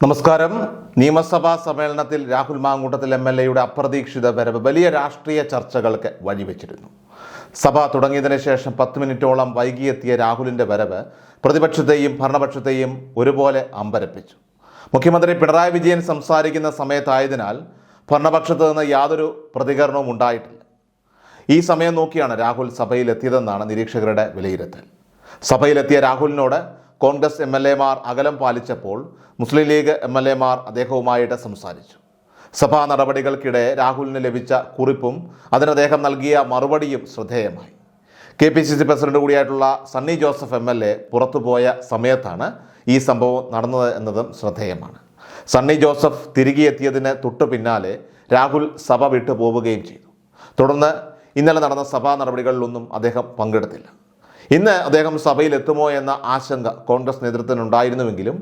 നമസ്കാരം. നിയമസഭാ സമ്മേളനത്തിൽ രാഹുൽ മാങ്കൂട്ടത്തിൽ എം എൽ എയുടെ അപ്രതീക്ഷിത വരവ് വലിയ രാഷ്ട്രീയ ചർച്ചകൾക്ക് വഴിവെച്ചിരുന്നു. സഭ തുടങ്ങിയതിന് ശേഷം പത്ത് മിനിറ്റോളം വൈകിയെത്തിയ രാഹുലിന്റെ വരവ് പ്രതിപക്ഷത്തെയും ഭരണപക്ഷത്തെയും ഒരുപോലെ അമ്പരപ്പിച്ചു. മുഖ്യമന്ത്രി പിണറായി വിജയൻ സംസാരിക്കുന്ന സമയത്തായതിനാൽ ഭരണപക്ഷത്ത് നിന്ന് യാതൊരു പ്രതികരണവും ഉണ്ടായിട്ടില്ല. ഈ സമയം നോക്കിയാണ് രാഹുൽ സഭയിലെത്തിയതെന്നാണ് നിരീക്ഷകരുടെ വിലയിരുത്തൽ. സഭയിലെത്തിയ രാഹുലിനോട് കോൺഗ്രസ് എം എൽ എമാർ അകലം പാലിച്ചപ്പോൾ മുസ്ലിം ലീഗ് എം എൽ എമാർ അദ്ദേഹവുമായിട്ട് സംസാരിച്ചു. സഭാ നടപടികൾക്കിടെ രാഹുലിന് ലഭിച്ച കുറിപ്പും അതിന് അദ്ദേഹം നൽകിയ മറുപടിയും ശ്രദ്ധേയമായി. K P C C president കൂടിയായിട്ടുള്ള Sunny Joseph M L A പുറത്തുപോയ സമയത്താണ് ഈ സംഭവം നടന്നത് എന്നതും ശ്രദ്ധേയമാണ്. സണ്ണി ജോസഫ് തിരികെ എത്തിയതിന് തൊട്ടു പിന്നാലെ രാഹുൽ സഭ വിട്ടു പോവുകയും ചെയ്തു. തുടർന്ന് ഇന്നലെ നടന്ന സഭാ നടപടികളിലൊന്നും അദ്ദേഹം പങ്കെടുത്തില്ല. ഇന്ന് അദ്ദേഹം സഭയിൽ എത്തുമോ എന്ന ആശങ്ക കോൺഗ്രസ് നേതൃത്വത്തിനുണ്ടായിരുന്നുവെങ്കിലും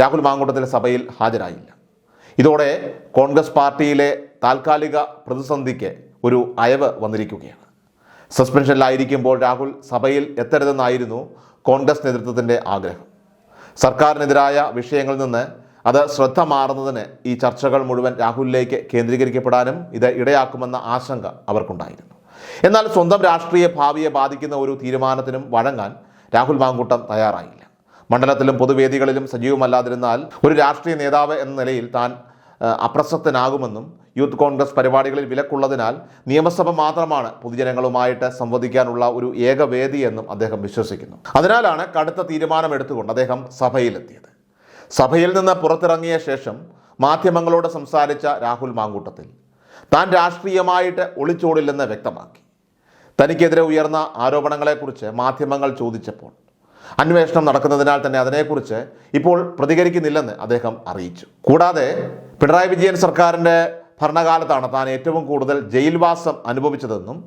രാഹുൽ മാങ്കൂട്ടത്തിൽ സഭയിൽ ഹാജരായില്ല. ഇതോടെ കോൺഗ്രസ് പാർട്ടിയിലെ താൽക്കാലിക പ്രതിസന്ധിക്ക് ഒരു അയവ് വന്നിരിക്കുകയാണ്. സസ്പെൻഷനിലായിരിക്കുമ്പോൾ രാഹുൽ സഭയിൽ എത്തരുതെന്നായിരുന്നു കോൺഗ്രസ് നേതൃത്വത്തിന്റെ ആഗ്രഹം. സർക്കാരിനെതിരായ വിഷയങ്ങളിൽ നിന്ന് അത് ശ്രദ്ധ മാറുന്നതിന് ഈ ചർച്ചകൾ മുഴുവൻ രാഹുലിലേക്ക് കേന്ദ്രീകരിക്കപ്പെടാനും ഇത് ഇടയാക്കുമെന്ന ആശങ്ക അവർക്കുണ്ടായിരുന്നു. എന്നാൽ സ്വന്തം രാഷ്ട്രീയ ഭാവിയെ ബാധിക്കുന്ന ഒരു തീരുമാനത്തിനും വഴങ്ങാൻ രാഹുൽ മാങ്കൂട്ടം തയ്യാറായില്ല. മണ്ഡലത്തിലും പൊതുവേദികളിലും സജീവമല്ലാതിരുന്നാൽ ഒരു രാഷ്ട്രീയ നേതാവ് എന്ന നിലയിൽ താൻ അപ്രസക്തനാകുമെന്നും യൂത്ത് കോൺഗ്രസ് പരിപാടികളിൽ വിലക്കുള്ളതിനാൽ നിയമസഭ മാത്രമാണ് പൊതുജനങ്ങളുമായിട്ട് സംവദിക്കാനുള്ള ഒരു ഏക വേദിയെന്നും അദ്ദേഹം വിശ്വസിക്കുന്നു. അതിനാലാണ് കടുത്ത തീരുമാനമെടുത്തുകൊണ്ട് അദ്ദേഹം സഭയിലെത്തിയത്. സഭയിൽ നിന്ന് പുറത്തിറങ്ങിയ ശേഷം മാധ്യമങ്ങളോട് സംസാരിച്ച രാഹുൽ മാങ്കൂട്ടത്തിൽ താൻ രാഷ്ട്രീയമായിട്ട് ഒളിച്ചോടില്ലെന്ന് വ്യക്തമാക്കി. തനിക്കെതിരെ ഉയർന്ന ആരോപണങ്ങളെക്കുറിച്ച് മാധ്യമങ്ങൾ ചോദിച്ചപ്പോൾ അന്വേഷണം നടക്കുന്നതിനാൽ തന്നെ അതിനെക്കുറിച്ച് ഇപ്പോൾ പ്രതികരിക്കുന്നില്ലെന്ന് അദ്ദേഹം അറിയിച്ചു. കൂടാതെ പിണറായി വിജയൻ സർക്കാരിന്റെ ഭരണകാലത്താണ് താൻ ഏറ്റവും കൂടുതൽ ജയിൽവാസം അനുഭവിച്ചതെന്നും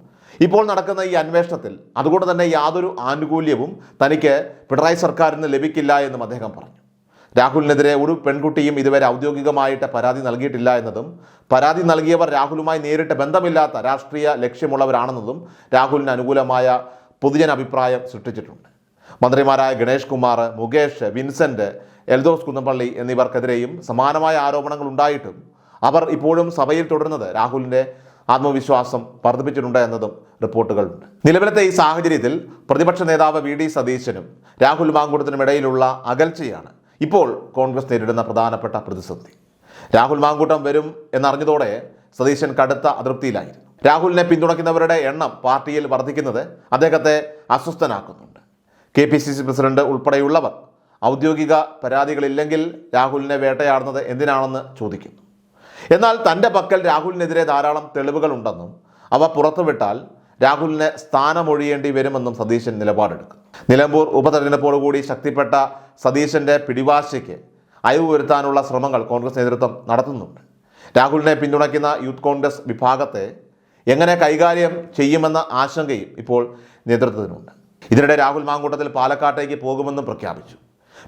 ഇപ്പോൾ നടക്കുന്ന ഈ അന്വേഷണത്തിൽ അതുകൊണ്ട് തന്നെ യാതൊരു ആനുകൂല്യവും തനിക്ക് പിണറായി സർക്കാരിൽ നിന്ന് ലഭിക്കില്ല എന്നും അദ്ദേഹം പറഞ്ഞു. രാഹുലിനെതിരെ ഒരു പെൺകുട്ടിയും ഇതുവരെ ഔദ്യോഗികമായിട്ട് പരാതി നൽകിയിട്ടില്ല എന്നതും പരാതി നൽകിയവർ രാഹുലുമായി നേരിട്ട് ബന്ധമില്ലാത്ത രാഷ്ട്രീയ ലക്ഷ്യമുള്ളവരാണെന്നതും രാഹുലിന് അനുകൂലമായ പൊതുജന അഭിപ്രായം സൃഷ്ടിച്ചിട്ടുണ്ട്. മന്ത്രിമാരായ ഗണേഷ് കുമാർ മുകേഷ് വിൻസെന്റ് എൽദോസ് കുന്നപ്പള്ളി എന്നിവർക്കെതിരെയും സമാനമായ ആരോപണങ്ങൾ ഉണ്ടായിട്ടും അവർ ഇപ്പോഴും സഭയിൽ തുടരുന്നത് രാഹുലിന്റെ ആത്മവിശ്വാസം വർദ്ധിപ്പിച്ചിട്ടുണ്ട് എന്നതും റിപ്പോർട്ടുകളുണ്ട്. നിലവിലത്തെ ഈ സാഹചര്യത്തിൽ പ്രതിപക്ഷ നേതാവ് വി ഡി സതീശനും രാഹുൽ മാങ്കുടത്തിനും ഇടയിലുള്ള അകൽച്ചയാണ് ഇപ്പോൾ കോൺഗ്രസ് നേരിടുന്ന പ്രധാനപ്പെട്ട പ്രതിസന്ധി. രാഹുൽ മാങ്കൂട്ടം വരും എന്നറിഞ്ഞതോടെ സതീശൻ കടുത്ത അതൃപ്തിയിലായിരുന്നു. രാഹുലിനെ പിന്തുണയ്ക്കുന്നവരുടെ എണ്ണം പാർട്ടിയിൽ വർദ്ധിക്കുന്നത് അദ്ദേഹത്തെ അസ്വസ്ഥനാക്കുന്നുണ്ട്. K P C C president ഉൾപ്പെടെയുള്ളവർ ഔദ്യോഗിക പരാതികളില്ലെങ്കിൽ രാഹുലിനെ വേട്ടയാടുന്നത് എന്തിനാണെന്ന് ചോദിക്കുന്നു. എന്നാൽ തന്റെ പക്കൽ രാഹുലിനെതിരെ ധാരാളം തെളിവുകളുണ്ടെന്നും അവ പുറത്തുവിട്ടാൽ രാഹുലിനെ സ്ഥാനമൊഴിയേണ്ടി വരുമെന്നും സതീശൻ നിലപാടെടുക്കും നിലമ്പൂർ ഉപതെരഞ്ഞെടുപ്പോടുകൂടി ശക്തിപ്പെട്ട സതീശന്റെ പിടിവാശയ്ക്ക് അയവ് വരുത്താനുള്ള ശ്രമങ്ങൾ കോൺഗ്രസ് നേതൃത്വം നടത്തുന്നുണ്ട്. രാഹുലിനെ പിന്തുണയ്ക്കുന്ന യൂത്ത് കോൺഗ്രസ് വിഭാഗത്തെ എങ്ങനെ കൈകാര്യം ചെയ്യുമെന്ന ആശങ്കയും ഇപ്പോൾ നേതൃത്വത്തിനുണ്ട്. ഇതിനിടെ രാഹുൽ മാങ്കൂട്ടത്തിൽ പാലക്കാട്ടേക്ക് പോകുമെന്നും പ്രഖ്യാപിച്ചു.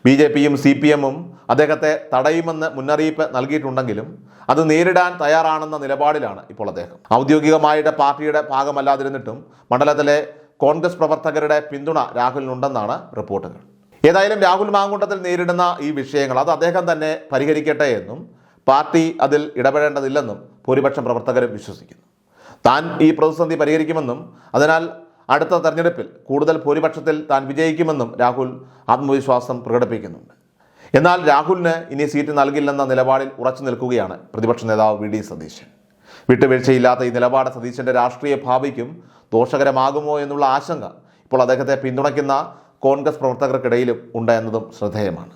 ബി ജെ പിയും സി പി എമ്മും അദ്ദേഹത്തെ തടയുമെന്ന് മുന്നറിയിപ്പ് നൽകിയിട്ടുണ്ടെങ്കിലും അത് നേരിടാൻ തയ്യാറാണെന്ന നിലപാടിലാണ് ഇപ്പോൾ അദ്ദേഹം. ഔദ്യോഗികമായിട്ട് പാർട്ടിയുടെ ഭാഗമല്ലാതിരുന്നിട്ടും മണ്ഡലത്തിലെ കോൺഗ്രസ് പ്രവർത്തകരുടെ പിന്തുണ രാഹുലിനുണ്ടെന്നാണ് റിപ്പോർട്ടുകൾ. ഏതായാലും രാഹുൽ മാങ്കുണ്ടത്തിൽ നേരിടുന്ന ഈ വിഷയങ്ങൾ അത് അദ്ദേഹം തന്നെ പരിഹരിക്കട്ടെ എന്നും പാർട്ടി അതിൽ ഇടപെടേണ്ടതില്ലെന്നും ഭൂരിപക്ഷം പ്രവർത്തകരും വിശ്വസിക്കുന്നു. താൻ ഈ പ്രതിസന്ധി പരിഹരിക്കുമെന്നും അതിനാൽ അടുത്ത തെരഞ്ഞെടുപ്പിൽ കൂടുതൽ ഭൂരിപക്ഷത്തിൽ താൻ വിജയിക്കുമെന്നും രാഹുൽ ആത്മവിശ്വാസം പ്രകടിപ്പിക്കുന്നുണ്ട്. എന്നാൽ രാഹുലിന് ഇനി സീറ്റ് നൽകില്ലെന്ന നിലപാടിൽ ഉറച്ചു നിൽക്കുകയാണ് പ്രതിപക്ഷ നേതാവ് വി ഡി സതീശൻ. വിട്ടുവീഴ്ചയില്ലാത്ത ഈ നിലപാട് സതീശന്റെ രാഷ്ട്രീയ ഭാവിക്കും ദോഷകരമാകുമോ എന്നുള്ള ആശങ്ക ഇപ്പോൾ അദ്ദേഹത്തെ പിന്തുണയ്ക്കുന്ന കോൺഗ്രസ് പ്രവർത്തകർക്കിടയിലും ഉണ്ടായെന്നതും ശ്രദ്ധേയമാണ്.